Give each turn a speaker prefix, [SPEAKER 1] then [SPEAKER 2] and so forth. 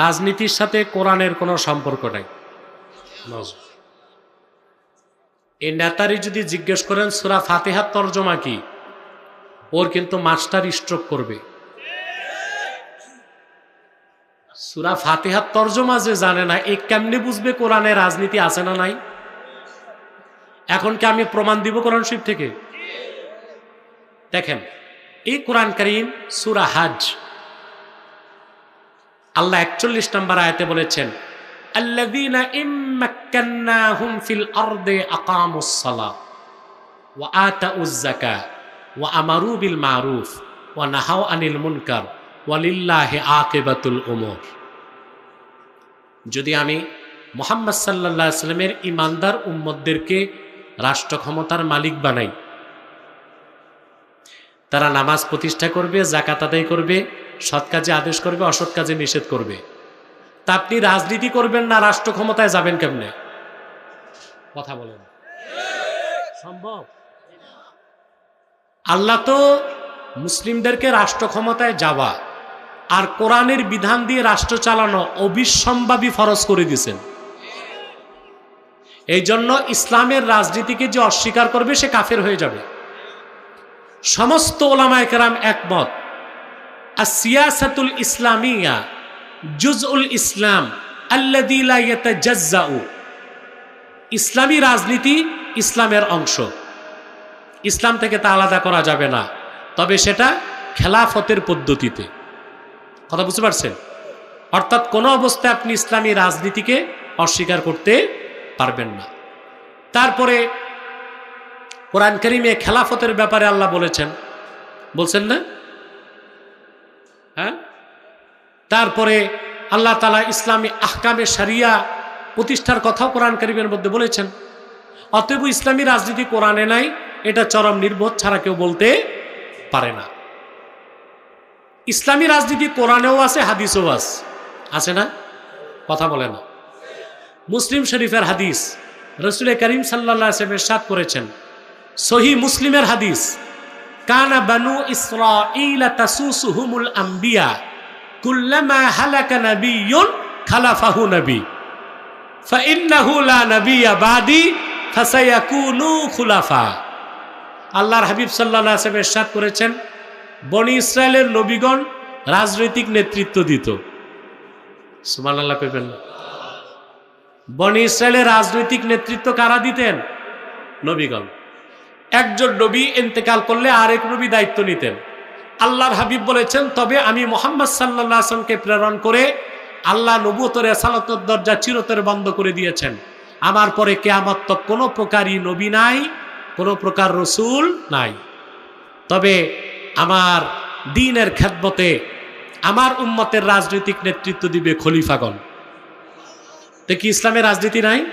[SPEAKER 1] রাজনীতির সাথে কোরআনের কোনো সম্পর্ক নাই। এই নেতারি যদি জিজ্ঞেস করেন, সুরা ফাতেহার তর্জমা কি? ওর কিন্তু মাস্টার স্ট্রোক করবে। সুরা ফাতেহার তর্জমা যে জানে না, এ কেমনি বুঝবে কোরআনে রাজনীতি আছে না নাই? এখন কি আমি প্রমাণ দিব কোরআন শরীফ থেকে? দেখেন, এই কোরআন করিম সুরা হাজ আল্লাহ একচল্লিশ নম্বর আয়াতে বলেছেন মারুফ ওয়া নাহাউ আনিল মুনকার যদি আমি মোহাম্মদ সাল্লামের ইমানদার উম্মতদেরকে রাষ্ট্র ক্ষমতার মালিক বানাই, তারা নামাজ প্রতিষ্ঠা করবে জাকাত আদায় করবে সৎ কাজে আদেশ করবে, অসৎ কাজে নিষেধ করবে। তা আপনি রাজনীতি করবেন না, রাষ্ট্র ক্ষমতায় যাবেন কেমনে? কথা বলেন। সম্ভব? আল্লাহ তো মুসলিমদেরকে রাষ্ট্র ক্ষমতায় যাওয়া আর কোরআনের বিধান দিয়ে রাষ্ট্র চালানো অবিসম্ভাবী ফরজ করে দিয়েছেন। এই জন্য ইসলামের রাজনীতিকে যে অস্বীকার করবে, সে কাফের হয়ে যাবে। সমস্ত ওলামায় কেরাম একমত। আর সিয়াসাতুল ইসলামিয়া জুজউল ইসলাম আল্লাদিলাউ ইসলামী রাজনীতি ইসলামের অংশ। ইসলাম থেকে তা আলাদা করা যাবে না। তবে সেটা খেলাফতের পদ্ধতিতে। কথা বুঝতে পারছেন? অর্থাৎ কোনো অবস্থায় আপনি ইসলামী রাজনীতিকে অস্বীকার করতে পারবেন না। তারপরে কোরআন করিমে খেলাফতের ব্যাপারে আল্লাহ বলেছেন। বলছেন না? হ্যাঁ? তারপরে আল্লাহ তালা ইসলামী আহকামে সারিয়া প্রতিষ্ঠার কথাও কোরআন করিমের মধ্যে বলেছেন। অতএব ইসলামী রাজনীতি কোরআনে নাই, এটা চরম নির্বোধ ছাড়া কেউ বলতে পারে না। ইসলামী রাজনীতি কোরআনেও আছে, হাদিসেও আছে। আছে না? কথা বলে না। মুসলিম শরীফের হাদিস রসুল করিম সাল্লা আসলামের সাত করেছেন। সহি মুসলিমের হাদিস। কানা বানু ইসরাঈলা তাসুসুহুমুল আম্বিয়া, কুল্লামা হালাকা নাবিয়্যুন খালাফাহু নবী। ফাইন্নাহু লা নাবিয়্যা বাদি, ফাসায়াকুনু খুলাফা। আল্লাহর হাবিব সাল্লাল্লাহু আলাইহি ওয়াসাল্লাম ইরশাদ করেছেন, বনি ইসরায়েলের নবীগণ রাজনৈতিক নেতৃত্ব দিত। সুবহানাল্লাহ কইবেন না। বনি ইসরায়েলের রাজনৈতিক নেতৃত্ব কারা দিতেন? নবীগণ। একজন নবী ইন্তেকাল করলে আরেক নবী দায়িত্ব নিতেন। আল্লাহর হাবিব বলেছেন, তবে আমি মোহাম্মদ আসলামকে প্রেরণ করে আল্লাহ নবুতরে এসালতর দরজা চিরতরে বন্ধ করে দিয়েছেন। আমার পরে কেয়ামত তো কোনো প্রকারই নবী নাই, কোনো প্রকার রসুল নাই। তবে আমার দিনের খ্যাতমতে আমার উম্মতের রাজনৈতিক নেতৃত্ব দিবে খলিফাগণ। তো কি ইসলামের রাজনীতি নাই?